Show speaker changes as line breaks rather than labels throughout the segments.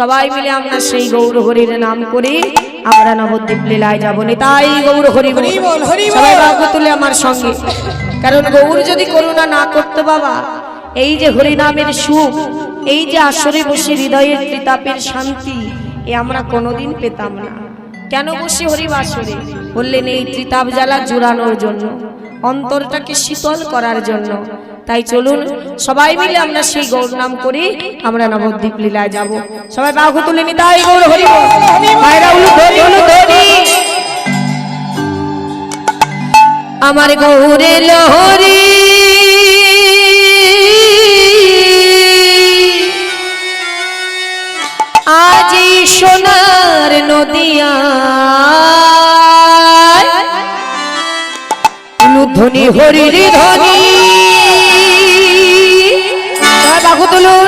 সবাই মিলে আমরা সেই গৌর হরির নাম করি আমরা নবদ্বীপ লীলায় যাব নি তাই গৌর হরি বাবু তুলে আমার সঙ্গে কারণ গৌর যদি করুণা না করতো বাবা এই যে হরিনামের সুখ এই যে আসরে বসে হৃদয়ের ত্রিতাপের শান্তি এ আমরা কোনোদিন পেতাম না কেন বসে হরিব বললেন এই ত্রিতাপ জ্বালা জুড়ানোর জন্য অন্তরটাকে শীতল করার জন্য তাই চলুন সবাই মিলে আমরা সেই গৌর নাম করি আমরা নবদ্বীপ লীলায় যাব সবাই বাঘ তুলে নি তাই গৌর হরি আমার গৌরে লহরি আজি সোনার নদিয়া ধ্বনি হরি ধনী হাগু তুলুন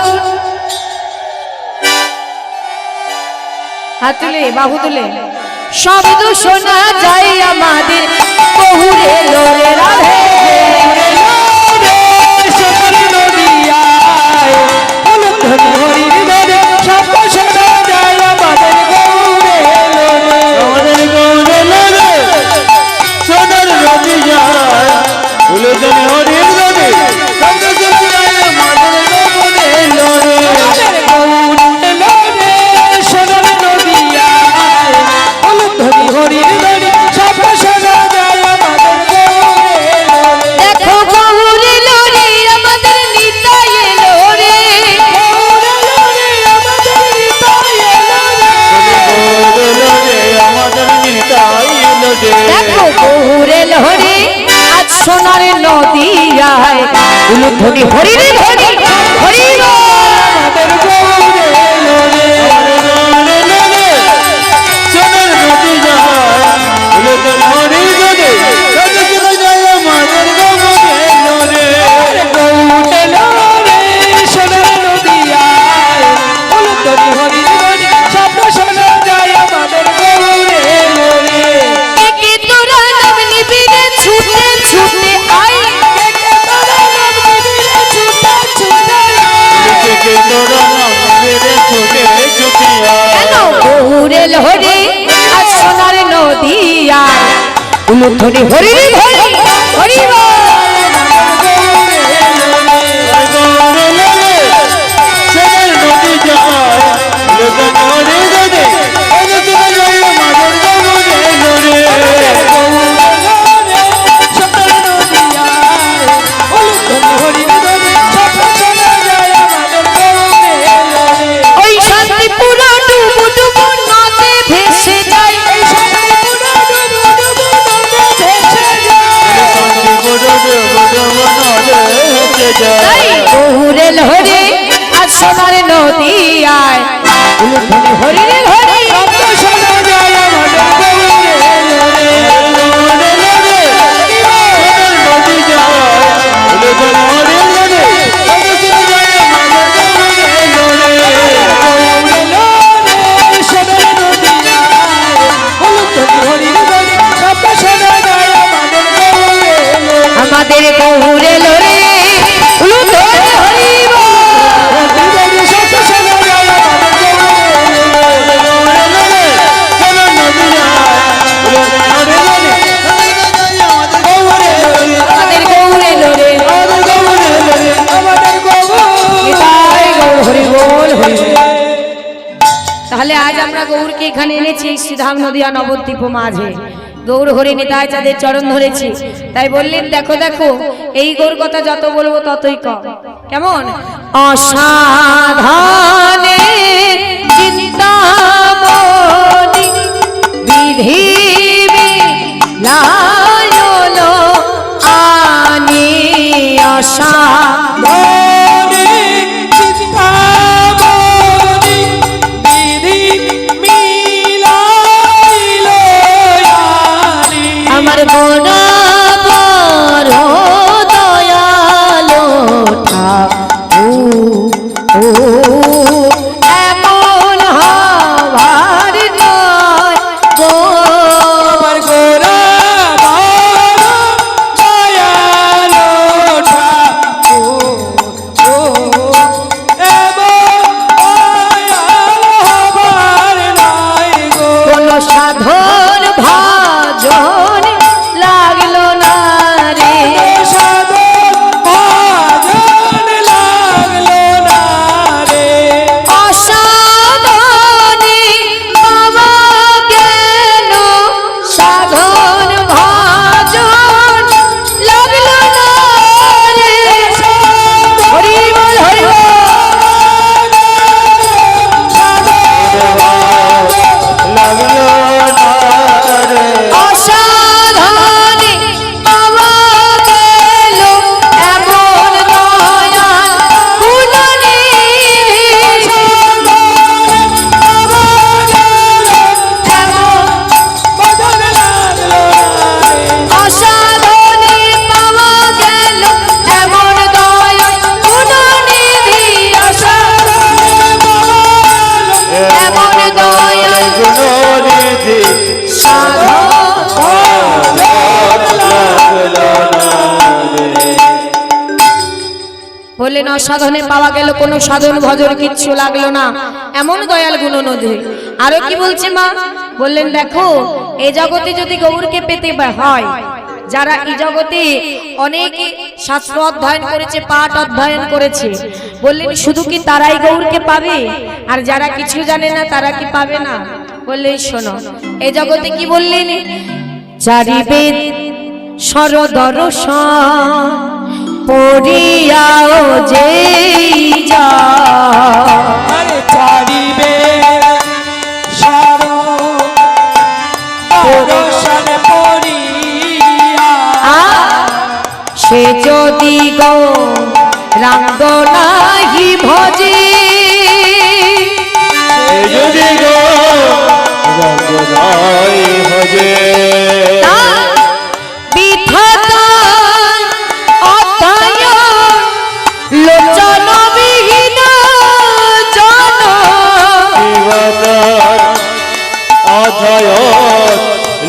হাত তুলে বাহু তুলে শব্দ শোনা যায় আমাদের বহুরে লোরে রাধে সকল নদিয়া ধাম নদিয়া নবদ্বীপ মাঝে গৌর হরে নেতায় চাঁদের চরণ ধরেছি তাই বললেন দেখো দেখো এই গৌর কথা যত বলবো ততই কম কেমন অসাধানে চিন্তা বিধি পাওয়া গেল কোনো সাধন ভজন কিচ্ছু লাগলো না এমন দয়াল নদী আরো কি বলছে মা বললেন দেখো এ জগতে যদি গৌরকে পেতে হয় যারা এই জগতে অনেক শাস্ত্র অধ্যয়ন করেছে পাঠ অধ্যয়ন করেছে বললেন শুধু কি তারাই গৌরকে পাবে আর যারা কিছু জানে না তারা কি পাবে না বললেন শোনো এ জগতে কি বললেন চারিবেদ সরদর্শন পড়িয়াও যে চারিবে সে যদি গো রাঙ্গ নাহি ভজে যদি গো রাঙ্গ নাই ভজে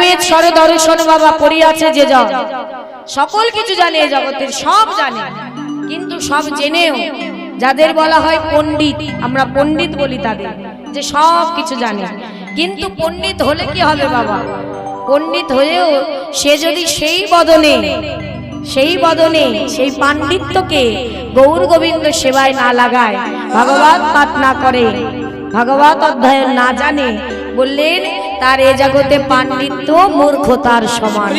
নিবিদ স্বরে দর্শন বাবা পড়িয়াছে যে যাও সকল কিছু জানে জগতের সব জানে কিন্তু সব জেনেও যাদের বলা হয় পণ্ডিত আমরা পণ্ডিত বলি তাদের যে সব কিছু জানে কিন্তু পণ্ডিত হলে কি হবে বাবা পণ্ডিত হয়েও সে যদি সেই বদনে সেই বদনে সেই পাণ্ডিত্যকে গৌর গোবিন্দ সেবায় না লাগায় ভগবত পাঠ না করে ভগবত অধ্যায়ন না জানে বললেন তার এ জগতে পাণ্ডিত্য মূর্খতার সমান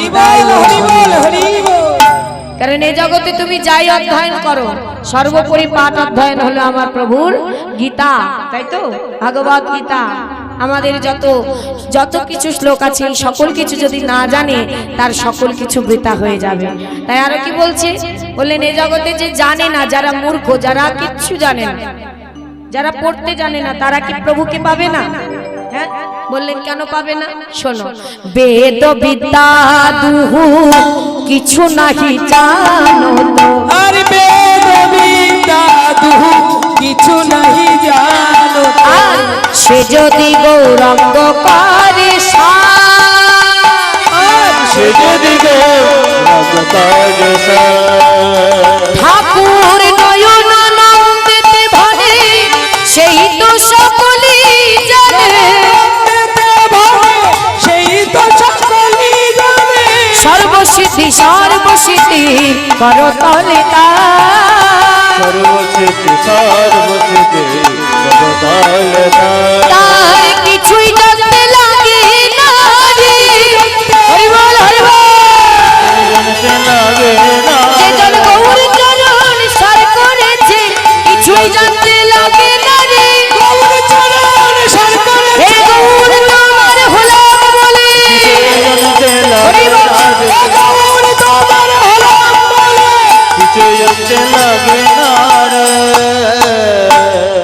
কারণ এ জগতে তুমি যাই অধ্যয়ন করো সর্বোপরি পাঠ অধ্যয়ন হলো আমার প্রভুর গীতা তাই তো ভগবত গীতা আমাদের যত যত কিছু শ্লোক আছে সকল কিছু যদি না জানে তার সকল কিছু বৃতা হয়ে যাবে তাই আরো কি বলছে বললেন এ জগতে যে জানে না যারা মূর্খ যারা কিচ্ছু জানে না যারা পড়তে জানে না তারা কি প্রভুকে পাবে না হ্যাঁ? বললেন কেন পাবে না শোনো বেদ বিদ্যা দুহু কিছু নাহি জানো তো আর বেদ বিদ্যা দুহু কিছু নাহি জানো সে যদি গৌরাঙ্গ করে সে যদি গৌরাঙ্গ করে ঠাকুর নয়ন নন্দিতে ভরে সেই তো সব সর্বসিদ্ধি সর্বসিদ্ধি করো করো তলে তার কিছুই জানতে লাগে জানতে লাগে লাগে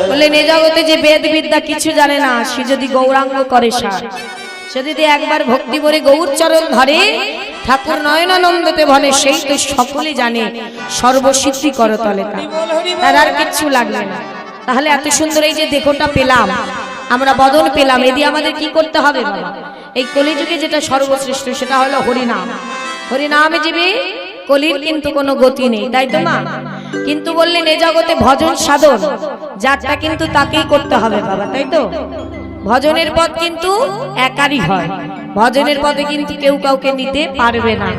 বললেন এই জগতে যে বেদ বিদ্যা কিছু জানে না সে যদি গৌরাঙ্গ করে সার সে যদি একবার ভক্তি করে গৌরচরণ ধরে ঠাকুর নয়নানন্দতে বলে সেই তো সকলে জানে সর্বসিদ্ধি করতলে তার আর কিচ্ছু লাগবে না তাহলে এত সুন্দর এই যে দেখোটা পেলাম আমরা বদল পেলাম এদি আমাদের কি করতে হবে এই কলিযুগে যেটা সর্বশ্রেষ্ঠ সেটা হলো হরিনাম হরিনামে জীবী কলির কিন্তু কোনো গতি নেই তাই তো মা কিন্তু বললেন এ জগতে ভজন সাধন যারটা কিন্তু তাকেই করতে হবে বাবা তাই তো ভজনের পথ কিন্তু একারই হয় ভজনের পথে কিন্তু কেউ কাউকে নিতে পারবে না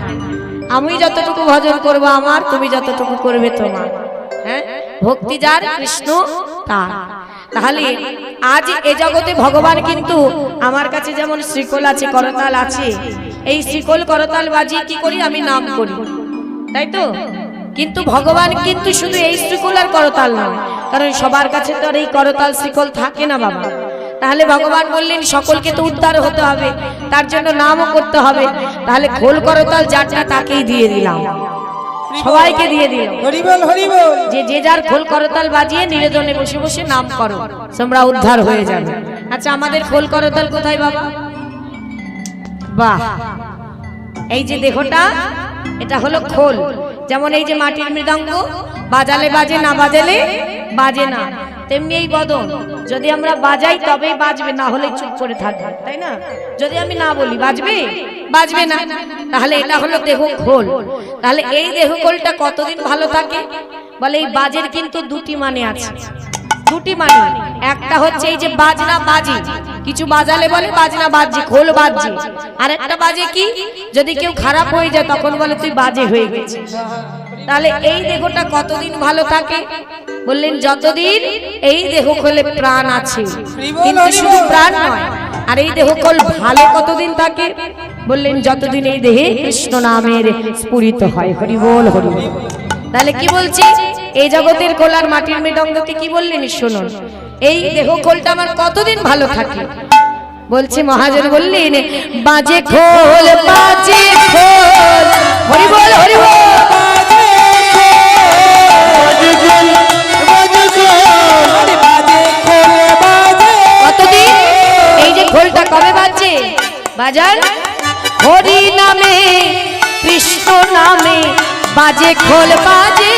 আমি যতটুকু ভজন করব আমার তুমি যতটুকু করবে তোমার হ্যাঁ ভক্তি যার কৃষ্ণ তার তাহলে আজ এ জগতে ভগবান কিন্তু আমার কাছে যেমন শ্রীকোল আছে করতাল আছে এই শ্রীকোল করতাল বাজিয়ে কি করি আমি নাম করি তাই তো কিন্তু ভগবান কিন্তু শুধু এই শ্রীকুল আর করতাল নয় কারণ সবার কাছে তো আর এই করতাল শ্রীকল থাকে না বাবা তাহলে ভগবান বললেন সকলকে তো উদ্ধার হতে হবে তার জন্য নামও করতে হবে তাহলে খোল করতাল যারটা তাকেই দিয়ে দিলাম সবাইকে দিয়ে দিল যে যে যার খোল করতাল বাজিয়ে নিবেদনে বসে বসে নাম করো তোমরা উদ্ধার হয়ে যাবে আচ্ছা আমাদের খোল করতাল কোথায় বাবা বাহ এই যে দেখোটা এটা হলো খোল যেমন এই যে মাটির মৃদঙ্গ বাজালে বাজে না বাজালে বাজে না তেমনি এই বদন যদি আমরা বাজাই তবেই বাজবে না হলে চুপ করে থাকবে তাই না যদি আমি না বলি বাজবে বাজবে না তাহলে এটা হলো দেহ খোল তাহলে এই দেহ খোলটা কতদিন ভালো থাকে বলে এই বাজের কিন্তু দুটি মানে আছে দুটি মানে একটা হচ্ছে এই যে বাজনা বাজি কিছু বাজালে বলে বাজনা বাজি খোল বাজি আর একটা বাজে কি যদি কেউ খারাপ হয়ে যায় তখন বলে তুই বাজে হয়ে গেছিস তাহলে এই দেহটা কতদিন ভালো থাকে বললেন যতদিন এই দেহ খোলে প্রাণ আছে কিন্তু শুধু প্রাণ নয় আর এই দেহ খোল ভালো কতদিন থাকে বললেন যতদিন এই দেহে কৃষ্ণ নামের স্ফুরিত হয় হরি বল হরি তাহলে কি বলছি এই জগতের কোলার মাটির মৃদঙ্গকে কি বললেন শুনুন এই দেহ খোলটা আমার কতদিন ভালো থাকে বলছে মহাজন বললেন বাজে খোল বাজে খোল হরি বল হরি বল এই যে খোলটা কবে বাজার হরি নামে কৃষ্ণ নামে বাজে খোল বাজে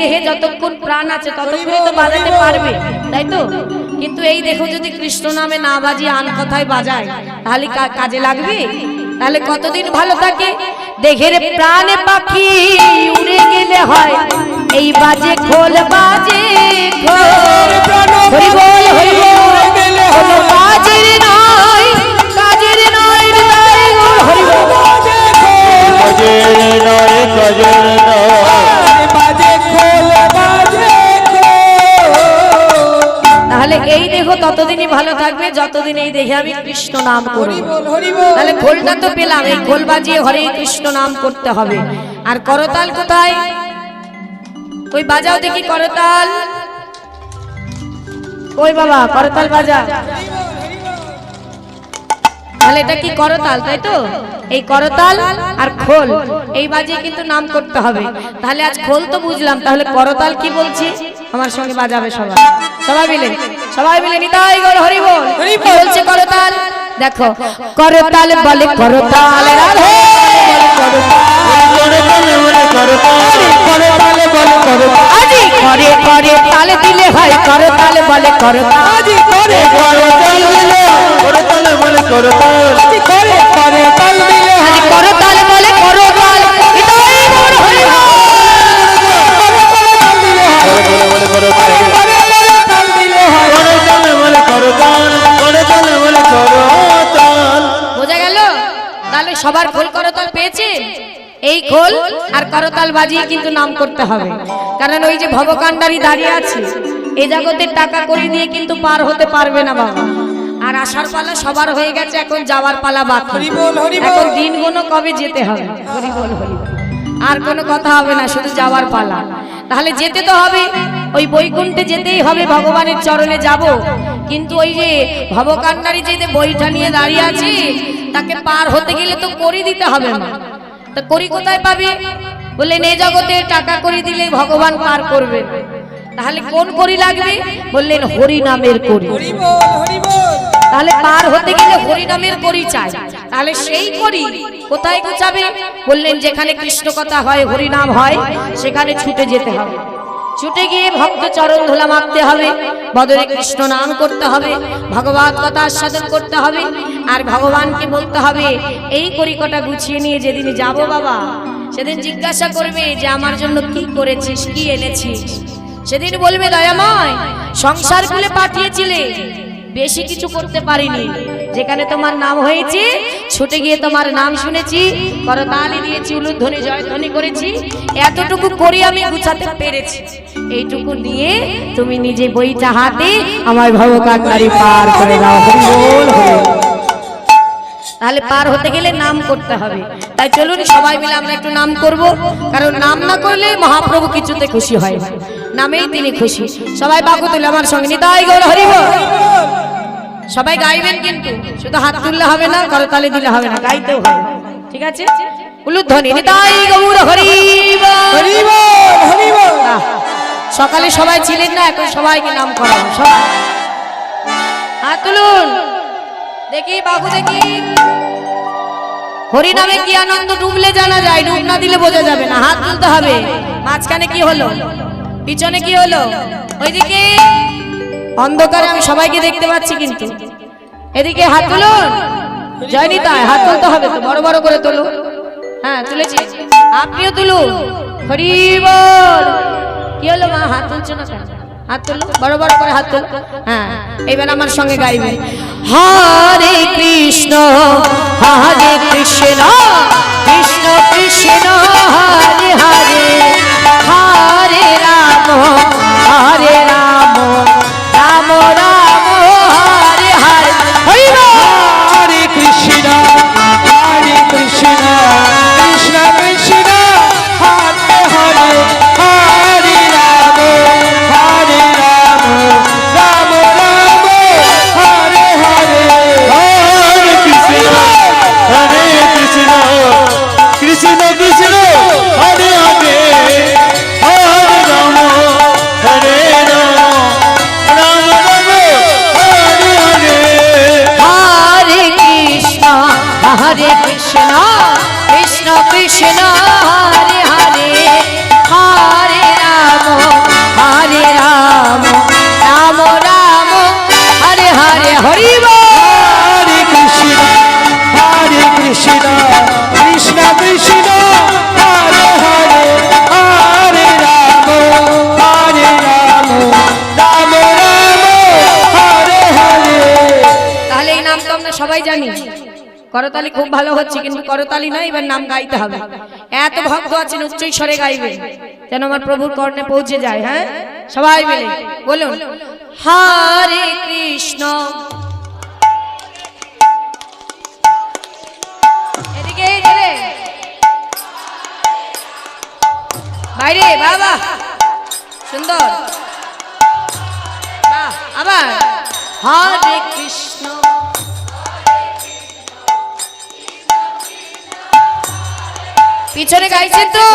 দেহে যতক্ষণ প্রাণ আছে তো বাজাতে পারবে তাই তো কিন্তু এই যদি কৃষ্ণ নামে না বাজি আন কথায় বাজায় কাজে লাগবে তাহলে কতদিন ভালো থাকে দেহের প্রাণ পাখি উড়ে গেলে হয় এই বাজে খোল বাজে নয় কাজের নয় তাহলে এই দেহ ততদিনই ভালো থাকবে যতদিন এই দেখে আমি কৃষ্ণ নাম করি তাহলে খোলটা তো পেলাম এই খোল বাজিয়ে হরে কৃষ্ণ নাম করতে হবে আর করতাল কোথায় ওই বাজাও দেখি করতাল ওই বাবা করতাল বাজা তাহলে এটা কি করতাল তাই তো এই করতাল আর খোল এই বাজে কিন্তু নাম করতে হবে তাহলে আজ খোল তো বুঝলাম তাহলে করতাল কি বলছি আমার সঙ্গে বাজাবে সবাই সবাই মিলে সবাই মিলে নিতাই গো হরি বল বলছে করতাল দেখো করতাল বলে করতাল রাধে করতাল বলে করতাল করতাল বলে করতাল আজি করে করে তালে দিলে হয় করে তালে বলে করে আজি করে করে তাল দিলে করে তালে বলে করে তাল আজি করে করে তাল দিলে হয় করে তালে বলে করে তাল এটাই মন হরি করো বোঝা গেল তাহলে সবার খোল করতাল পেয়েছে এই খোল আর করতাল বাজিয়ে কিন্তু নাম করতে হবে কারণ ওই যে ভবকাণ্ডারি দাঁড়িয়ে আছে এ জগতের টাকা করে দিয়ে কিন্তু পার হতে পারবে না বাবা আর আসার পালা সবার হয়ে গেছে এখন যাওয়ার পালা বা এখন দিন গুলো কবে যেতে হবে আর কোনো কথা হবে না শুধু যাওয়ার পালা তাহলে যেতে তো হবে ওই বৈকুণ্ঠে যেতেই হবে ভগবানের চরণে যাব কিন্তু ওই যে ভবকান্ডারি যে বইটা নিয়ে দাঁড়িয়ে আছি তাকে পার হতে গেলে তো করি দিতে হবে না তা করি কোথায় পাবে বললেন এ জগতে টাকা করে দিলে ভগবান পার করবে তাহলে কোন করি লাগবে বললেন হরি নামের করি তাহলে পার হতে গেলে হরি নামের করি চাই তাহলে সেই করি কোথায় গোছাবে বললেন যেখানে কৃষ্ণ কথা হয় হরি নাম হয় সেখানে ছুটে যেতে হবে ছুটে গিয়ে ভক্ত চরণ ধোলা মারতে হবে বদরে কৃষ্ণ নাম করতে হবে ভগবত কথা আস্বাদন করতে হবে আর ভগবানকে বলতে হবে এই করিকটা গুছিয়ে নিয়ে যেদিন যাব বাবা সেদিন জিজ্ঞাসা করবে যে আমার জন্য কি করেছিস কি এনেছিস সেদিন বলবে দয়াময় সংসার খুলে পাঠিয়েছিলে বেশি কিছু করতে পারিনি যেখানে তোমার নাম হয়েছে ছুটে গিয়ে তোমার নাম শুনেছি করতালি দিয়েছি উলুধ্বনি জয়ধ্বনি করেছি এতটুকু করে আমি গুছাতে পেরেছি এইটুকু নিয়ে তুমি নিজে বইটা হাতে আমার ভবকাকারী পার করে দাও তাহলে পার হতে গেলে নাম করতে হবে তাই চলুন সবাই মিলে আমরা একটু নাম করব কারণ নাম না করলে মহাপ্রভু কিছুতে খুশি হয় নামেই তিনি খুশি সবাই বাকু তুলে আমার সঙ্গে নিতাই গৌর হরিব সবাই গাইবেন কিন্তু শুধু হাত তুললে হবে না তালে দিলে হবে না গাইতেও হবে ঠিক আছে উলুধ্বনি নিতাই গৌর হরিব হরিব হরিব সকালে সবাই ছিলেন না এখন সবাইকে নাম করা সবাই হাত তুলুন দেখি বাবু দেখি হরিনামে কি আনন্দ ডুবলে জানা যায় ডুব না দিলে বোঝা যাবে না হাত তুলতে হবে মাঝখানে কি হলো পিছনে কি হলো ওইদিকে অন্ধকারে আমি সবাইকে দেখতে পাচ্ছি কিন্তু এদিকে হাত তুলুন জয়নি তাই হাত তুলতে হবে তো বড় বড় করে তোলো হ্যাঁ তুলেছি আপনিও তুলুন হরি বল কি হলো মা হাত তুলছো না হাত বড় বড় করে হাত হ্যাঁ এবার আমার সঙ্গে গাইবে হরে কৃষ্ণ হরে কৃষ্ণ কৃষ্ণ কৃষ্ণ হরে হরে হরে রাম হরে রাম করতালি খুব ভালো হচ্ছে কিন্তু করতালি না এবার নাম গাইতে হবে এত ভক্ত আছেন উচ্চ ঈশ্বরে গাইবে যেন আমার প্রভুর কর্ণে পৌঁছে যায় হ্যাঁ সবাই মিলে বলুন হরে কৃষ্ণ বাইরে বাবা সুন্দর আবার হরে কৃষ্ণ পিছনে গাইছে তো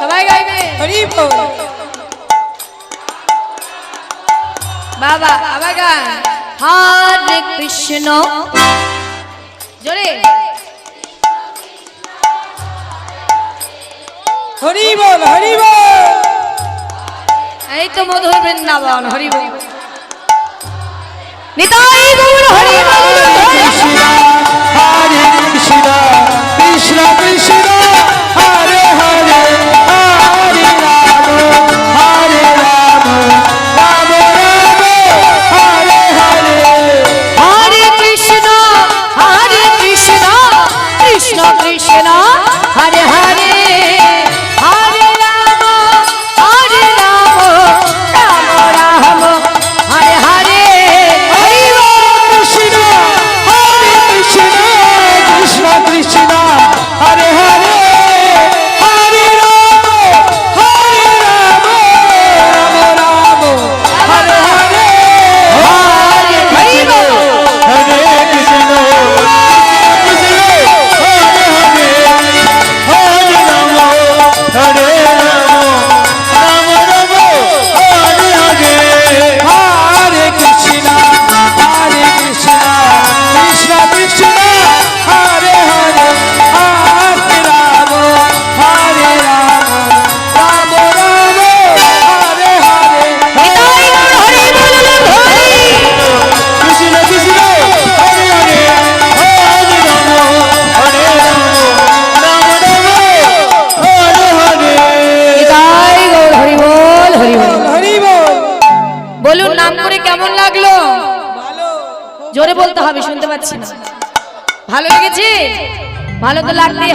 সবাই গাইবে বাবা আবার গান হরে কৃষ্ণ জোরে হরি বল হরি বল এই তো মধুর বৃন্দাবন হরি বল নিতাই গৌর হরি বল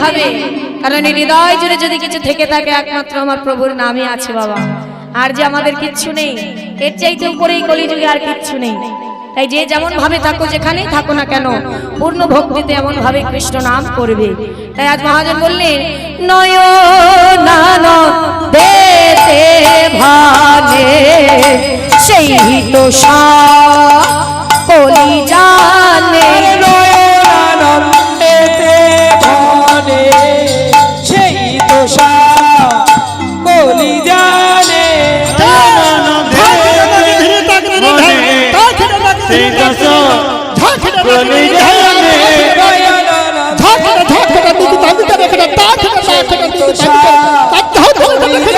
হবে কারণ এই হৃদয় জুড়ে যদি কিছু থেকে থাকে একমাত্র আমার প্রভুর নামে আছে বাবা আর যে আমাদের কিচ্ছু নেই এর চাইতে উপরেই কলিযুগে আর কিচ্ছু নেই তাই যে যেমন ভাবে থাকো যেখানেই থাকো না কেন পূর্ণ ভক্তিতে এমন ভাবে কৃষ্ণ নাম করবে তাই আজ মহাজন বললে নয় দেতে ভাবে সেই তো সা যা ঝাঁকড়া ঝাঁকড়া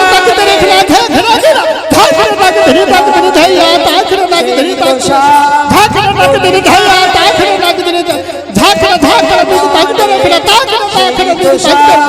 ঝাঁকড়া ঝাঁকড়া